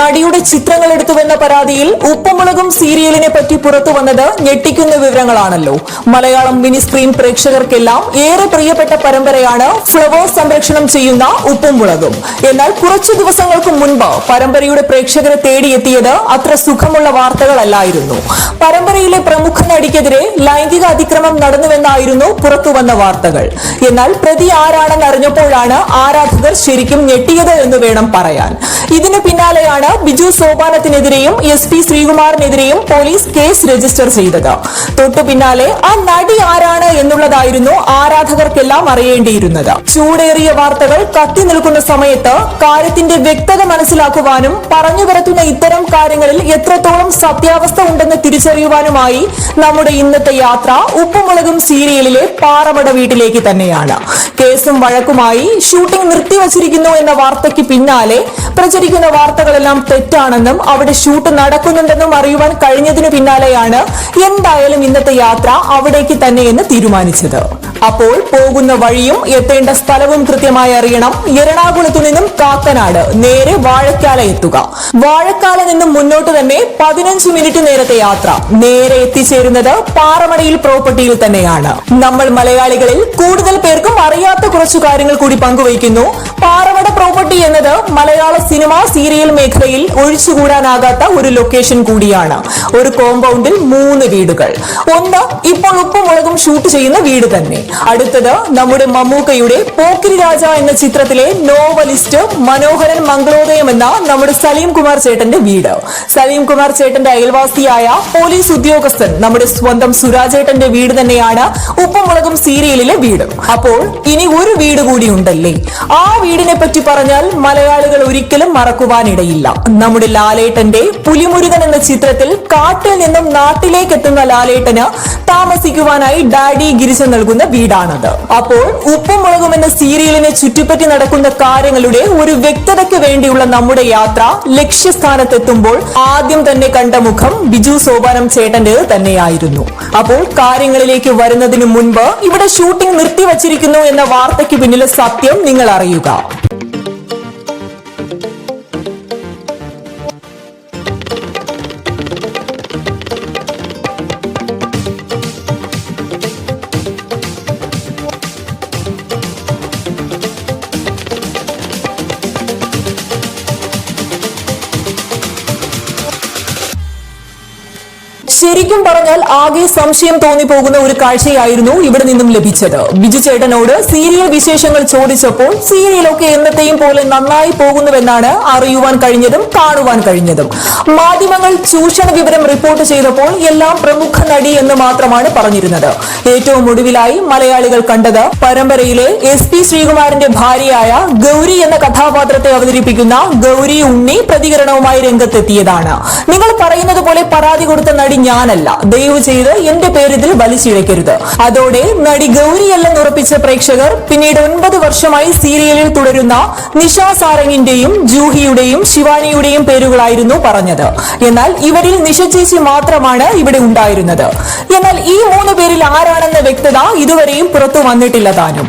നടിയുടെ ചിത്രങ്ങൾ എടുത്തുവെന്ന പരാതിയിൽ ഉപ്പമുളകും സീരിയലിനെ പറ്റി പുറത്തു വന്നത് ഞെട്ടിക്കുന്ന വിവരങ്ങളാണല്ലോ. മലയാളം മിനി സ്ക്രീൻ പ്രേക്ഷകർക്കെല്ലാം ഏറെ പ്രിയപ്പെട്ട പരമ്പരയാണ് ഫ്ലവേഴ്സ് സംരക്ഷണം ചെയ്യുന്ന ഉപ്പുമുളകും. എന്നാൽ കുറച്ചു ദിവസങ്ങൾക്ക് മുൻപ് പരമ്പരയുടെ പ്രേക്ഷകരെ തേടിയെത്തിയത് അത്ര സുഖമുള്ള വാർത്തകളല്ലായിരുന്നു. പരമ്പരയിലെ പ്രമുഖ നടിക്കെതിരെ ലൈംഗിക അതിക്രമം നടന്നുവെന്നായിരുന്നു പുറത്തുവന്ന വാർത്തകൾ. എന്നാൽ പ്രതി ആരാണെന്ന് അറിഞ്ഞപ്പോഴാണ് ആരാധകർ ശരിക്കും ഞെട്ടിയത് എന്ന് വേണം പറയാൻ. ഇതിന് പിന്നാലെയാണ് ബിജു സോപാനത്തിനെതിരെയും എസ് പി ശ്രീകുമാറിനെതിരെയും പോലീസ് കേസ് രജിസ്റ്റർ ചെയ്തത്. തൊട്ടു പിന്നാലെ ആ നടി ആരാണ് എന്നുള്ളതായിരുന്നു ആരാധകർക്കെല്ലാം അറിയേണ്ടിയിരുന്നത്. ചൂടേറിയ വാർത്തകൾ കത്തി നിൽക്കുന്ന സമയത്ത് കാര്യത്തിന്റെ വ്യക്തത മനസ്സിലാക്കുവാനും പറഞ്ഞു വരത്തുന്ന ഇത്തരം കാര്യങ്ങളിൽ എത്രത്തോളം സത്യാവസ്ഥ ഉണ്ടെന്ന് തിരിച്ചറിയുവാനുമായി നമ്മുടെ ഇന്നത്തെ യാത്ര ഉപ്പുമുളകും സീരിയലിലെ പാറമട വീട്ടിലേക്ക് തന്നെയാണ്. കേസും വഴക്കുമായി ഷൂട്ടിംഗ് നിർത്തിവച്ചിരിക്കുന്നു എന്ന വാർത്തയ്ക്ക് പിന്നാലെ പ്രചരിക്കുന്ന വാർത്തകളെല്ലാം തെറ്റാണെന്നും അവിടെ ഷൂട്ട് നടക്കുന്നുണ്ടെന്നും അറിയുവാൻ കഴിഞ്ഞതിനു പിന്നാലെയാണ് എന്തായാലും ഇന്നത്തെ യാത്ര അവിടേക്ക് തന്നെയെന്ന് തീരുമാനിച്ചത്. അപ്പോൾ പോകുന്ന വഴിയും എത്തേണ്ട സ്ഥലവും കൃത്യമായി അറിയണം. എറണാകുളത്തു നിന്നും കാക്കനാട് നേരെ വാഴക്കാല എത്തുക. വാഴക്കാല നിന്നും മുന്നോട്ട് തന്നെ പതിനഞ്ച് മിനിറ്റ് നേരത്തെ യാത്ര. നേരെ എത്തിച്ചേരുന്നത് പാറമടയിൽ പ്രോപ്പർട്ടിയിൽ തന്നെയാണ്. നമ്മൾ മലയാളികളിൽ കൂടുതൽ പേർക്കും അറിയാത്ത കുറച്ചു കാര്യങ്ങൾ കൂടി പങ്കുവയ്ക്കുന്നു. പാറമട പ്രോപ്പർട്ടി എന്നത് മലയാള സിനിമ സീരിയൽ മേഖലയിൽ ഒഴിച്ചുകൂടാനാകാത്ത ഒരു ലൊക്കേഷൻ കൂടിയാണ്. ഒരു കോമ്പൗണ്ടിൽ മൂന്ന് വീടുകൾ. ഒന്ന് ഇപ്പോൾ ഉപ്പുമുളകും ഷൂട്ട് ചെയ്യുന്ന വീട് തന്നെ. അടുത്തത് നമ്മുടെ മമ്മൂക്കയുടെ പോക്കിരി രാജ എന്ന ചിത്രത്തിലെ നോവലിസ്റ്റ് മനോഹരൻ മംഗളോദയം എന്ന നമ്മുടെ സലീം കുമാർ ചേട്ടന്റെ വീട്. സലീം കുമാർ ചേട്ടന്റെ അയൽവാസിയായ പോലീസ് ഉദ്യോഗസ്ഥൻ നമ്മുടെ സ്വന്തം സുരാജേട്ടന്റെ വീട് തന്നെയാണ് ഉപ്പുമുളകും സീരിയലിലെ വീട്. അപ്പോൾ ഇനി ഒരു വീട് കൂടി ഉണ്ടല്ലേ? ആ വീടിനെ പറ്റി പറഞ്ഞാൽ മലയാളികൾ ഒരിക്കലും മറക്കുവാനിടയില്ല. നമ്മുടെ ലാലേട്ടന്റെ പുലിമുരുകൻ എന്ന ചിത്രത്തിൽ കാട്ടിൽ നിന്നും നാട്ടിലേക്ക് എത്തുന്ന ലാലേട്ടന് താമസിക്കുവാനായി ഡാഡി ഗിരിശ നൽകുന്ന വീടാണത്. അപ്പോൾ ഉപ്പും മുളകും എന്ന സീരിയലിനെ ചുറ്റിപ്പറ്റി നടക്കുന്ന കാര്യങ്ങളുടെ ഒരു വ്യക്തതയ്ക്ക് വേണ്ടിയുള്ള നമ്മുടെ യാത്ര ലക്ഷ്യസ്ഥാനത്തെത്തുമ്പോൾ ആദ്യം തന്നെ കണ്ട മുഖം ബിജു സോപാനം ചേട്ടന്റേത് തന്നെയായിരുന്നു. അപ്പോൾ കാര്യങ്ങളിലേക്ക് വരുന്നതിന് മുൻപ് ഇവിടെ ഷൂട്ടിംഗ് നിർത്തിവച്ചിരിക്കുന്നു എന്ന വാർത്തയ്ക്ക് പിന്നിലെ സത്യം നിങ്ങൾ അറിയുക ശരിക്കും പറഞ്ഞാൽ ആകെ സംശയം തോന്നിപ്പോകുന്ന ഒരു കാഴ്ചയായിരുന്നു ഇവിടെ നിന്നും ലഭിച്ചത്. ബിജു ചേട്ടനോട് സീരിയൽ വിശേഷങ്ങൾ ചോദിച്ചപ്പോൾ സീരിയലൊക്കെ എന്നത്തെയും പോലെ നന്നായി പോകുന്നുവെന്നാണ് അറിയുവാൻ കഴിഞ്ഞതും കാണുവാൻ കഴിഞ്ഞതും. മാധ്യമങ്ങൾ ചൂഷണ വിവരം റിപ്പോർട്ട് ചെയ്തപ്പോൾ എല്ലാം പ്രമുഖ നടി എന്ന് മാത്രമാണ് പറഞ്ഞിരുന്നത്. ഏറ്റവും ഒടുവിലായി മലയാളികൾ കണ്ടത് പരമ്പരയിലെ എസ് പി ശ്രീകുമാറിന്റെ ഭാര്യയായ ഗൗരി എന്ന കഥാപാത്രത്തെ അവതരിപ്പിക്കുന്ന ഗൗരി ഉണ്ണി പ്രതികരണവുമായി രംഗത്തെത്തിയതാണ്. നിങ്ങൾ പറയുന്നത് പോലെ പരാതി കൊടുത്ത നടി ഞാനല്ല. ദയവ് ചെയ്ത് എന്റെ പേര് ഇതിൽ വലിച്ചിഴക്കരുത് അതോടെ നടി ഗൗരിയല്ലെന്ന് ഉറപ്പിച്ച പ്രേക്ഷകർ പിന്നീട് ഒൻപത് വർഷമായി സീരിയലിൽ തുടരുന്ന നിഷ സാരംഗിന്റെയും ജൂഹിയുടെയും ശിവാനിയുടെയും പേരുകളായിരുന്നു പറഞ്ഞത്. എന്നാൽ ഇവരിൽ നിഷ ചേച്ചി മാത്രമാണ് ഇവിടെ ഉണ്ടായിരുന്നത്. എന്നാൽ ഈ മൂന്ന് പേരിൽ ആരാണെന്ന വ്യക്തത ഇതുവരെയും പുറത്തു വന്നിട്ടില്ല താനും.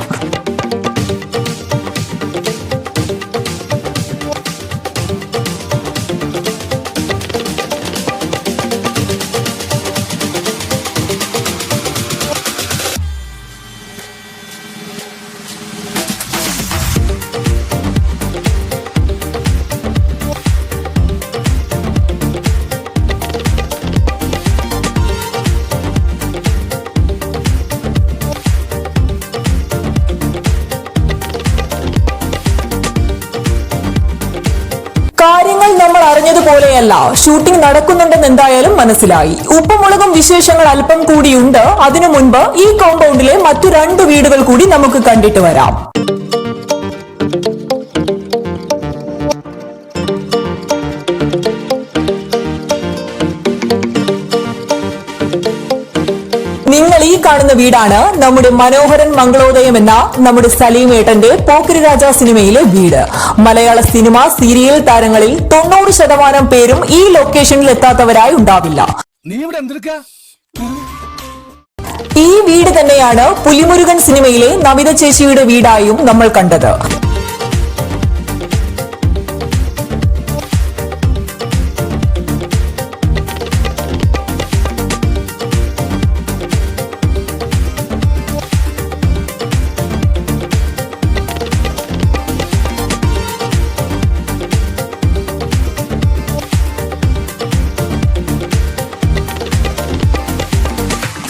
അറിഞ്ഞതുപോലെയല്ല ഷൂട്ടിംഗ് നടക്കുന്നുണ്ടെന്ന് എന്തായാലും മനസ്സിലായി. ഉപ്പുമുളകും വിശേഷങ്ങൾ അല്പം കൂടിയുണ്ട്. അതിനു മുൻപ് ഈ കോമ്പൗണ്ടിലെ മറ്റു രണ്ട് വീടുകൾ കൂടി നമുക്ക് കണ്ടിട്ട് വരാം. കാണുന്ന വീടാണ് നമ്മുടെ മനോഹരൻ മംഗളോദയം എന്ന നമ്മുടെ സലീമേട്ടന്റെ പോക്കിരി രാജ സിനിമയിലെ വീട്. മലയാള സിനിമ സീരിയൽ താരങ്ങളിൽ തൊണ്ണൂറ് ശതമാനം പേരും ഈ ലൊക്കേഷനിൽ എത്താത്തവരായി ഉണ്ടാവില്ല. ഈ വീട് തന്നെയാണ് പുലിമുരുകൻ സിനിമയിലെ നമിത ചേച്ചിയുടെ വീടായും നമ്മൾ കണ്ടത്.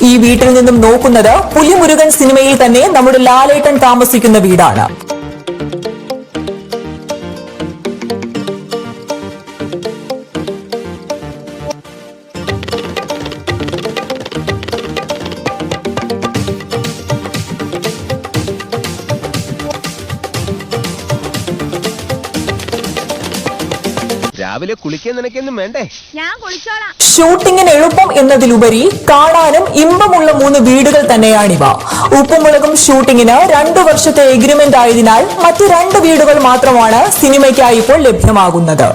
ഈ വീട്ടിൽ നിന്നും നോക്കുന്നത് പുലിമുരുകൻ സിനിമയിൽ തന്നെ നമ്മുടെ ലാലേട്ടൻ താമസിക്കുന്ന വീടാണ്. രാവിലെ കുളിക്കാൻ നിനക്കൊന്നും വേണ്ടേ? ഞാൻ കുളിച്ചോളാം. ഷൂട്ടിങ്ങിന് എളുപ്പം എന്നതിലുപരി കാണാനും ഇമ്പമുള്ള മൂന്ന് വീടുകൾ തന്നെയാണിവ. ഉപ്പുമുളകും ഷൂട്ടിങ്ങിന് രണ്ടു വർഷത്തെ എഗ്രിമെന്റ് ആയതിനാൽ മറ്റു രണ്ട് വീടുകൾ മാത്രമാണ് സിനിമയ്ക്കായി ഇപ്പോൾ ലഭ്യമാകുന്നത്.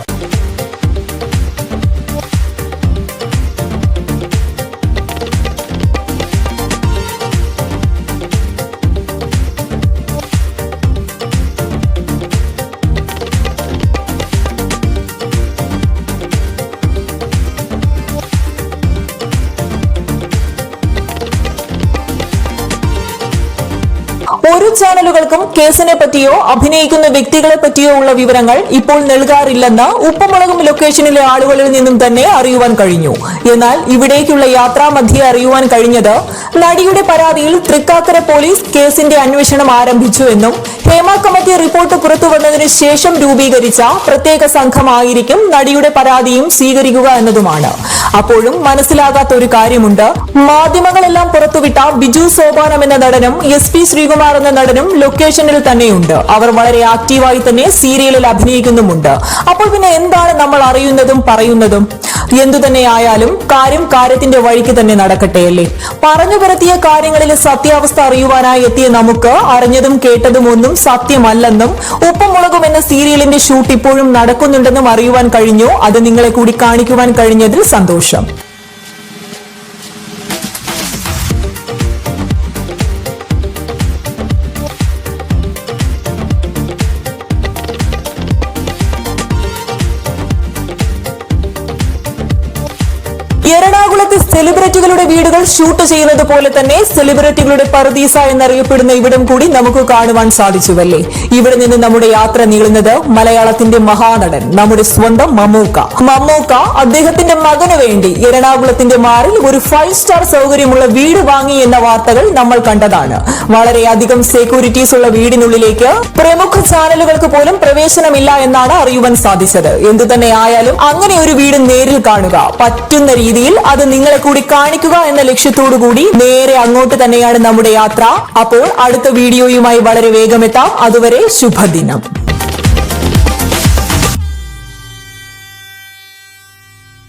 ചാനലുകൾക്കും കേസിനെ പറ്റിയോ അഭിനയിക്കുന്ന വ്യക്തികളെ പറ്റിയോ ഉള്ള വിവരങ്ങൾ ഇപ്പോൾ നൽകാറില്ലെന്ന് ഉപ്പുമുളകും ലൊക്കേഷനിലെ ആളുകളിൽ നിന്നും തന്നെ അറിയുവാൻ കഴിഞ്ഞു. എന്നാൽ ഇവിടേക്കുള്ള യാത്രാമധ്യേ അറിയുവാൻ കഴിഞ്ഞത് നടിയുടെ പരാതിയിൽ തൃക്കാക്കര പോലീസ് കേസിന്റെ അന്വേഷണം ആരംഭിച്ചു എന്നും ഹേമ കമ്മിറ്റി റിപ്പോർട്ട് പുറത്തു വന്നതിന് ശേഷം രൂപീകരിച്ച പ്രത്യേക സംഘമായിരിക്കും നടിയുടെ പരാതിയും സ്വീകരിക്കുക എന്നതുമാണ്. അപ്പോഴും മനസ്സിലാകാത്ത ഒരു കാര്യമുണ്ട്. മാധ്യമങ്ങളെല്ലാം പുറത്തുവിട്ട ബിജു സോപാനം എന്ന നടനും എസ് പി ശ്രീകുമാർ എന്ന നടനും ലൊക്കേഷനിൽ തന്നെയുണ്ട്. അവർ വളരെ ആക്റ്റീവായി തന്നെ സീരിയലിൽ അഭിനയിക്കുന്നുമുണ്ട്. അപ്പോൾ പിന്നെ എന്താണ് നമ്മൾ അറിയുന്നതും പറയുന്നതും? എന്തു തന്നെയായാലും കാര്യം കാര്യത്തിന്റെ വഴിക്ക് തന്നെ നടക്കട്ടെ അല്ലേ? പറഞ്ഞു പരത്തിയ കാര്യങ്ങളിലെ സത്യാവസ്ഥ അറിയുവാനായി എത്തിയ നമുക്ക് അറിഞ്ഞതും കേട്ടതും ഒന്നും സത്യമല്ലെന്നും ഉപ്പുമുളകും എന്ന സീരിയലിന്റെ ഷൂട്ട് ഇപ്പോഴും നടക്കുന്നുണ്ടെന്നും അറിയുവാൻ കഴിഞ്ഞു. അത് നിങ്ങളെ കൂടി കാണിക്കുവാൻ കഴിഞ്ഞതിൽ സന്തോഷം. എറണാകുളത്ത് സെലിബ്രിറ്റികളുടെ വീടുകൾ ഷൂട്ട് ചെയ്യുന്നത് പോലെ തന്നെ സെലിബ്രിറ്റികളുടെ പറുദീസ എന്നറിയപ്പെടുന്ന ഇവിടം കൂടി നമുക്ക് കാണുവാൻ സാധിച്ചുവല്ലേ? ഇവിടെ നിന്ന് നമ്മുടെ യാത്ര നീളുന്നത് മലയാളത്തിന്റെ മഹാനടൻ നമ്മുടെ സ്വന്തം മമ്മൂക്ക. മമ്മൂക്ക അദ്ദേഹത്തിന്റെ മകനു വേണ്ടി എറണാകുളത്തിന്റെ മാറിൽ ഒരു ഫൈവ് സ്റ്റാർ സൗകര്യമുള്ള വീട് വാങ്ങി എന്ന വാർത്തകൾ നമ്മൾ കണ്ടതാണ്. വളരെയധികം സെക്യൂരിറ്റീസ് ഉള്ള വീടിനുള്ളിലേക്ക് പ്രമുഖ ചാനലുകൾക്ക് പോലും പ്രവേശനമില്ല എന്നാണ് അറിയുവാൻ സാധിച്ചത്. എന്തു തന്നെ ആയാലും അങ്ങനെ ഒരു വീട് നേരിൽ കാണുക പറ്റുന്ന രീതിയിൽ അത് നിങ്ങളെ കൂടി കാണിക്കുക എന്ന ലക്ഷ്യത്തോടു കൂടി നേരെ അങ്ങോട്ട് തന്നെയാണ് നമ്മുടെ യാത്ര. അപ്പോൾ അടുത്ത വീഡിയോയുമായി വളരെ വേഗമെത്താം. അതുവരെ ശുഭദിനം.